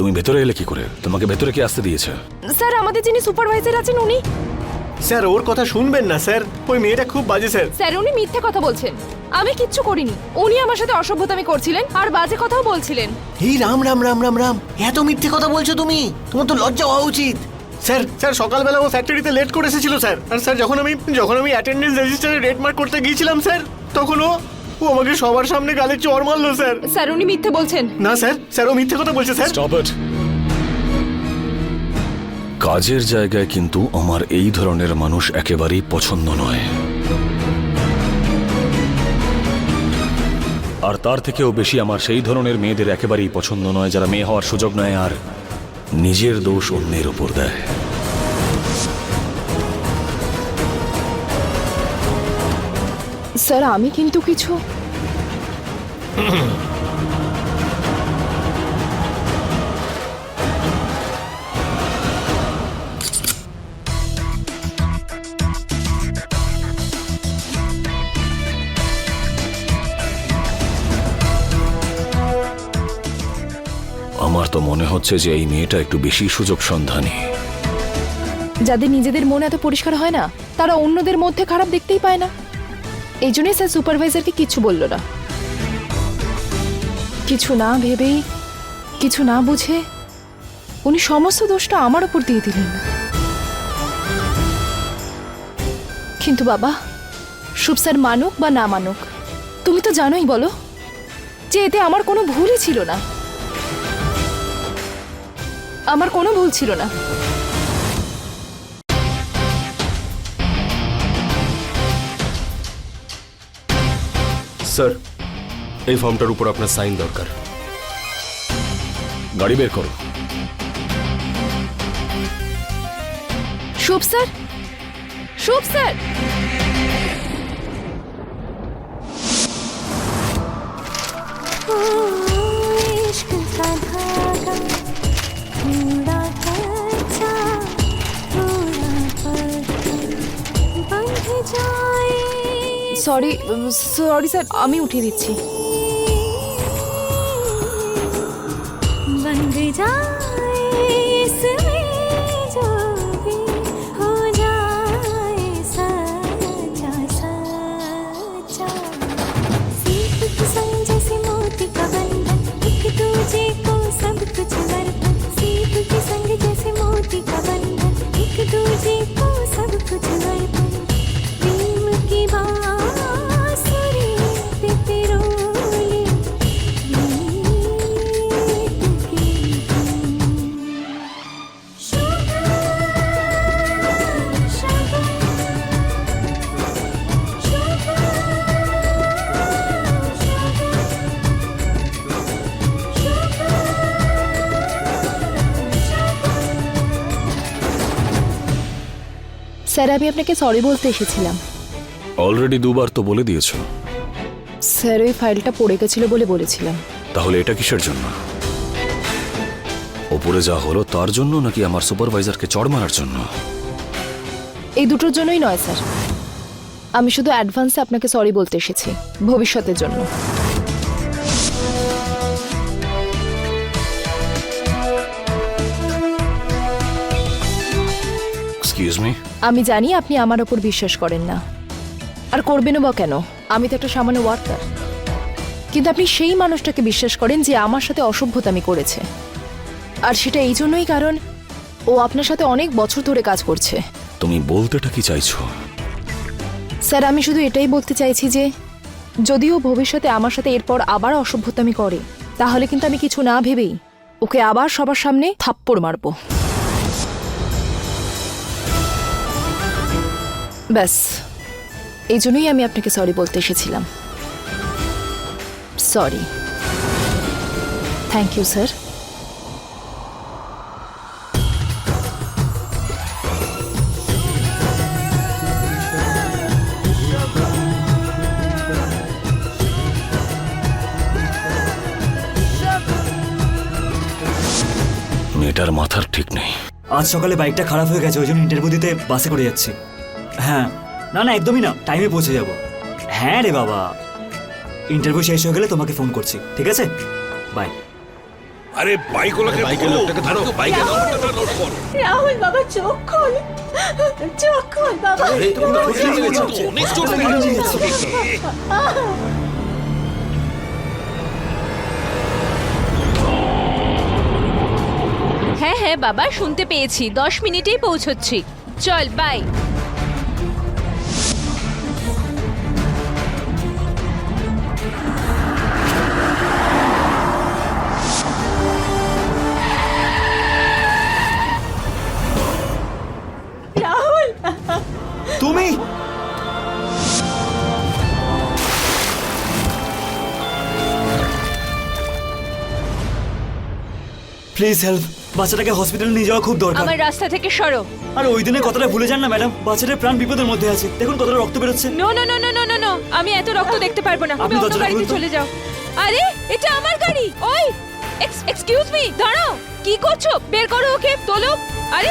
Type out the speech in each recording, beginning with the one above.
তুমি ভেতরে এলে কি করে? তোমাকে ভেতরে কি আসতে দিয়েছে? স্যার আমাদের যিনি সুপারভাইজার আছেন উনি। স্যার ওর কথা শুনবেন না স্যার। ওই মেয়েটা খুব বাজে স্যার। স্যার উনি মিথ্যে কথা বলছেন। আমি কিচ্ছু করিনি। উনি আমার সাথে অসভ্যতামি করছিলেন আর বাজে কথাও বলছিলেন। এই রাম রাম রাম রাম রাম। এত মিথ্যে কথা বলছো তুমি। তোমার তো লজ্জা হওয়া উচিত। স্যার স্যার সকালবেলা ও ফ্যাক্টরিতে লেট করে এসেছিল স্যার। আর স্যার যখন আমি যখন আমি অ্যাটেন্ডেন্স রেজিস্টারে রেট মার্ক করতে গিয়েছিলাম স্যার তখন ও ও আমাকে সবার সামনে গালে চড় মারলো স্যার। স্যার উনি মিথ্যে বলছেন। না স্যার স্যার ও মিথ্যে কথা বলছে স্যার। স্টপ ইট কাজের জায়গায় কিন্তু আমার এই ধরনের মানুষ একেবারেই পছন্দ নয়। আর তার থেকেও বেশি আমার সেই ধরনের মেয়েদের একেবারেই পছন্দ নয় যারা মেয়ে হওয়ার সুযোগ নেয় আর নিজের দোষ অন্যের উপর দেয়। স্যার আমি কিন্তু কিছু আমার তো মনে হচ্ছে যে এই মেয়েটা একটু বেশি সুযোগ সন্ধানী। যাদের নিজেদের মন এত পরিষ্কার হয় না তারা অন্যদের মধ্যে খারাপ দেখতেই পায় না। এই জন্যই স্যার সুপারভাইজারকে কিছু বলল না। কিছু না ভেবেই, কিছু না বুঝে উনি সমস্ত দোষটা আমার ওপর দিয়ে দিলেন। কিন্তু বাবা, শুভ স্যার মানুক বা না মানুক, তুমি তো জানোই বলো যে এতে আমার কোনো ভুলই ছিল না। আমার কোনো ভুল ছিল না। सर ये फर्मटार ऊपर अपना सैन दरकार गाड़ी बेर करो Shubho sir Shubho sir Oh sorry sorry sir আমি উঠিয়ে দিচ্ছি। স্যার আমি আপনাকে সরি বলতে এসেছিলাম। অলরেডি দুবার তো বলে দিয়েছ। স্যার ওই ফাইলটা পড়ে গেছিল বলে বলেছিলাম। তাহলে এটা কিসের জন্য? ওপরে যা হলো তার জন্য নাকি আমার সুপারভাইজারকে চড় মারার জন্য? এই দুটোর জন্যই নয় স্যার। আমি শুধু অ্যাডভান্সে আপনাকে সরি বলতে এসেছি ভবিষ্যতের জন্য। এক্সকিউজ মি আমি জানি আপনি আমার ওপর বিশ্বাস করেন না। আর করবেনও বা কেন? আমি তো একটা সামান্য ওয়ার্কার কিন্তু আপনি সেই মানুষটাকে বিশ্বাস করেন যে আমার সাথে অসভ্যতামি করেছে। আর সেটা এই জন্যই কারণ ও আপনার সাথে অনেক বছর ধরে কাজ করছে। তুমি বলতেটা কি চাইছো? স্যার আমি শুধু এটাই বলতে চাইছি যে যদিও ভবিষ্যতে আমার সাথে এরপর আবার অসভ্যতামি করে তাহলে কিন্তু আমি কিছু না ভেবেই ওকে আবার সবার সামনে থাপ্পড় মারব। ব্যাস। এই জন্যই আমি আপনাকে সরি বলতে এসেছিলাম। সরি থ্যাংক ইউ স্যার মেয়েটার মাথার ঠিক নেই। আজ সকালে বাইকটা খারাপ হয়ে গেছে ওই জন্য ইন্টারভিউ দিতে বাসে করে যাচ্ছি। হ্যাঁ। না না একদমই না। টাইমে পৌঁছে যাব। হ্যাঁ রে বাবা। ইন্টারভিউ শেষ হয়ে গেলে তোমাকে ফোন করছি ঠিক আছে? বাই আরে বাইকওয়ালাকে বাইকের লোকটাকে ধরো। বাইকের লোকটাকে নোট করো। রাহুল বাবা চোখ খোল। চোখ খোল বাবা। অনেক চোট লেগেছে। হ্যাঁ হ্যাঁ বাবা শুনতে পেয়েছি। দশ মিনিটেই পৌঁছচ্ছি। চল বাই প্লিজ হেল্প বাচ্চাটাকে হসপিটালে নিয়ে যাওয়া খুব দরকার। আমার রাস্তা থেকে সরো। আর ওই দিনের কথাটা ভুলে যান না ম্যাডাম বাচ্চাটার প্রাণ বিপদের মধ্যে আছে। দেখুন কতটা রক্ত বেরোচ্ছে। No no no no no no no আমি এত রক্ত দেখতে পারব না। আপনি অন্য গাড়িতে চলে যাও। আরে এটা আমার গাড়ি। ওই এক্সকিউজ মি দাঁড়াও। কি করছ? বের করো ওকে তোলো। আরে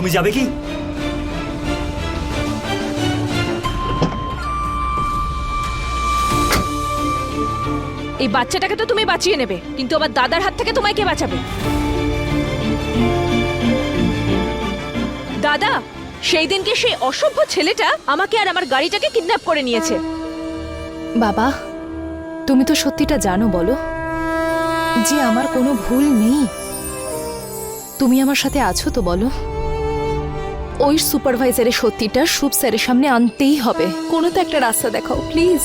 তুমি যাবে কি? এই বাচ্চাটাকে তো তুমি বাঁচিয়ে নেবে কিন্তু আমার দাদার হাত থেকে তোমায় কে বাঁচাবে? দাদা সেই দিনকে সেই অসভ্য ছেলেটা আমাকে আর আমার গাড়িটাকে কিডন্যাপ করে নিয়েছে। বাবা তুমি তো সত্যিটা জানো বলো যে আমার কোনো ভুল নেই। তুমি আমার সাথে আছো তো বলো। ওই সুপারভাইজারের সত্যিটা সুপ স্যারের সামনে আনতেই হবে। কোনো তো একটা রাস্তা দেখাও, প্লিজ।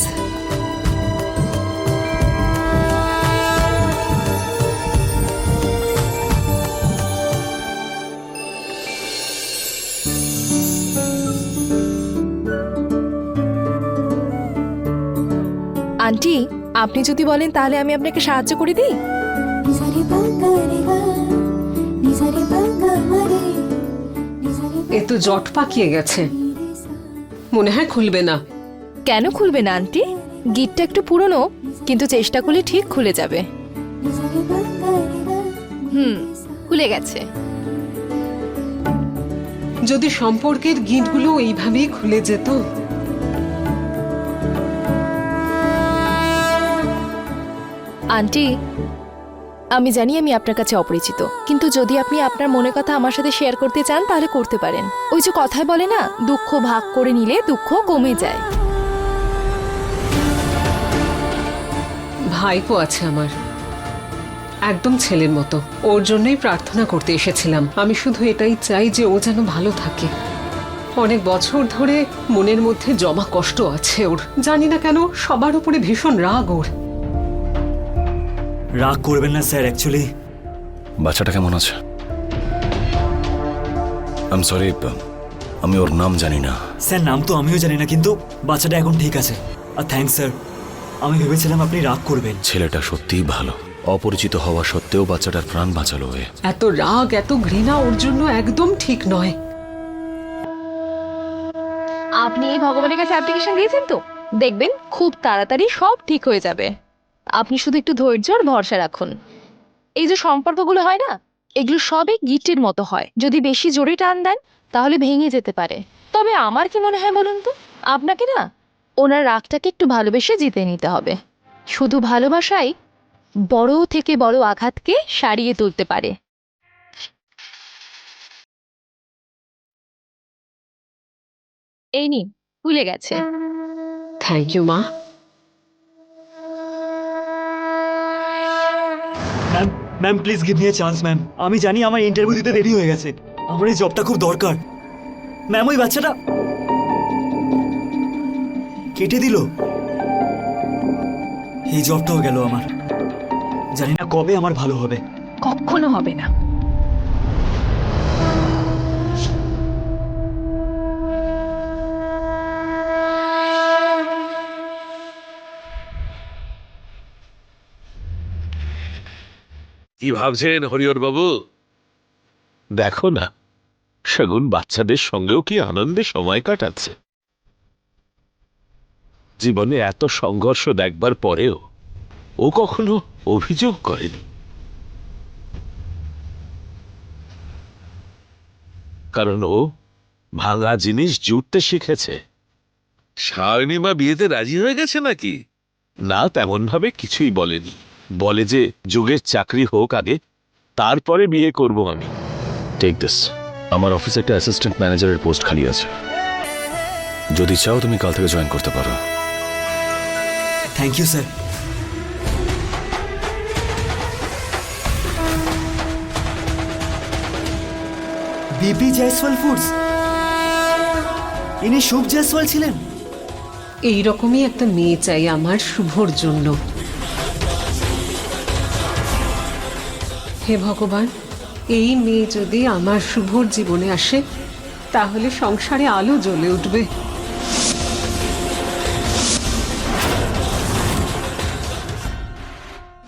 আন্টি, আপনি যদি বলেন তাহলে আমি আপনাকে সাহায্য করে দিই? এ তো জট পাকিয়ে গেছে। মনে হয় খুলবে না। কেন খুলবে না আন্টি? গিটটা একটু পুরনো কিন্তু চেষ্টা করলে ঠিক খুলে যাবে। হুম খুলে গেছে। যদি সম্পর্কের গিঁটগুলো এইভাবেই খুলে যেত। আন্টি আমি জানি আমি আপনার কাছে অপরিচিত, কিন্তু যদি আপনি আপনার মনে কথা আমার সাথে শেয়ার করতে চান, তাহলে করতে পারেন। ওই যে কথায় বলে না, দুঃখ ভাগ করে নিলে দুঃখ কমে যায়। ভাইপো আছে আমার। একদম ছেলের মতো। ওর জন্যই প্রার্থনা করতে এসেছিলাম। আমি শুধু এটাই চাই যে ও যেন ভালো থাকে। অনেক বছর ধরে মনের মধ্যে জমা কষ্ট আছে ওর। জানি না কেন, সবার উপরে ভীষণ রাগ ওর। রাগ করবেন না স্যার অ্যাকচুয়ালি বাচ্চাটা কেমন আছে? আম সরি আমি ওর নাম জানি না। স্যার নাম তো আমিও জানি না কিন্তু বাচ্চাটা এখন ঠিক আছে। আর থ্যাঙ্কস স্যার আমি ভেবেছিলাম আপনি রাগ করবেন। ছেলেটা সত্যিই ভালো। অপরিচিত হওয়া সত্ত্বেও বাচ্চাটার প্রাণ বাঁচালো এ এত রাগ এত ঘৃণা ওর জন্য একদম ঠিক নয়। আপনি এই ভগবানের কাছে অ্যাপ্লিকেশন দিয়েছেন তো? দেখবেন খুব তাড়াতাড়ি সব ঠিক হয়ে যাবে। আপনি শুধু একটু ধৈর্য আর ভরসা রাখুন। এই যে সম্পর্কগুলো হয় না, এগুলো সবই গিটের মতো হয়। যদি বেশি জোরে টান দেন, তাহলে ভেঙে যেতে পারে। তবে আমার কি মনে হয় বলুন তো? আপনাকে না, ওনার রাগটাকে একটু ভালোবেসে জিতে নিতে হবে। শুধু ভালোবাসাই বড় থেকে বড় আঘাতকে সারিয়ে তুলতে পারে। এই নিন ভুলে গেছে। থ্যাংক ইউ মা। Ma'am ma'am please give me a chance ma'am আমি জানি আমার ইন্টারভিউ দিতে দেরি হয়ে গেছে। আমার এই জবটা খুব দরকার। ম্যাম ওই বাচ্চাটা কেটে দিল। এই জবটাও গেল আমার। জানি না কবে আমার ভালো হবে। কখনো হবে না। কি ভাবছেন হরিহর বাবু? দেখো না শগুন বাচ্চাদের সঙ্গেও কি আনন্দে সময় কাটাচ্ছে। জীবনে এত সংঘর্ষ দেখবার পরেও ও কখনো অভিযোগ করেনি। কারণ ও ভাঙা জিনিস জুটতে শিখেছে। সায়নী মা বিয়েতে রাজি হয়ে গেছে নাকি? না তেমন ভাবে কিছুই বলেনি। বলে যে যুগের চাকরি হোক আগে তারপরে বিয়ে করব আমি। টেক দিস আমার অফিসে একটা অ্যাসিস্ট্যান্ট ম্যানেজারের পোস্ট খালি আছে। যদি চাও তুমি কাল থেকে জয়েন করতে পারো। Thank you sir BP Jaiswal foods ইনি শুভ জয়সওয়াল ছিলেন। এই রকমই একটা মেয়ে চাই আমার শুভর জন্য। হে ভগবান এই মেয়ে যদি আমার শুভর জীবনে আসে তাহলে সংসারে আলো জ্বলে উঠবে।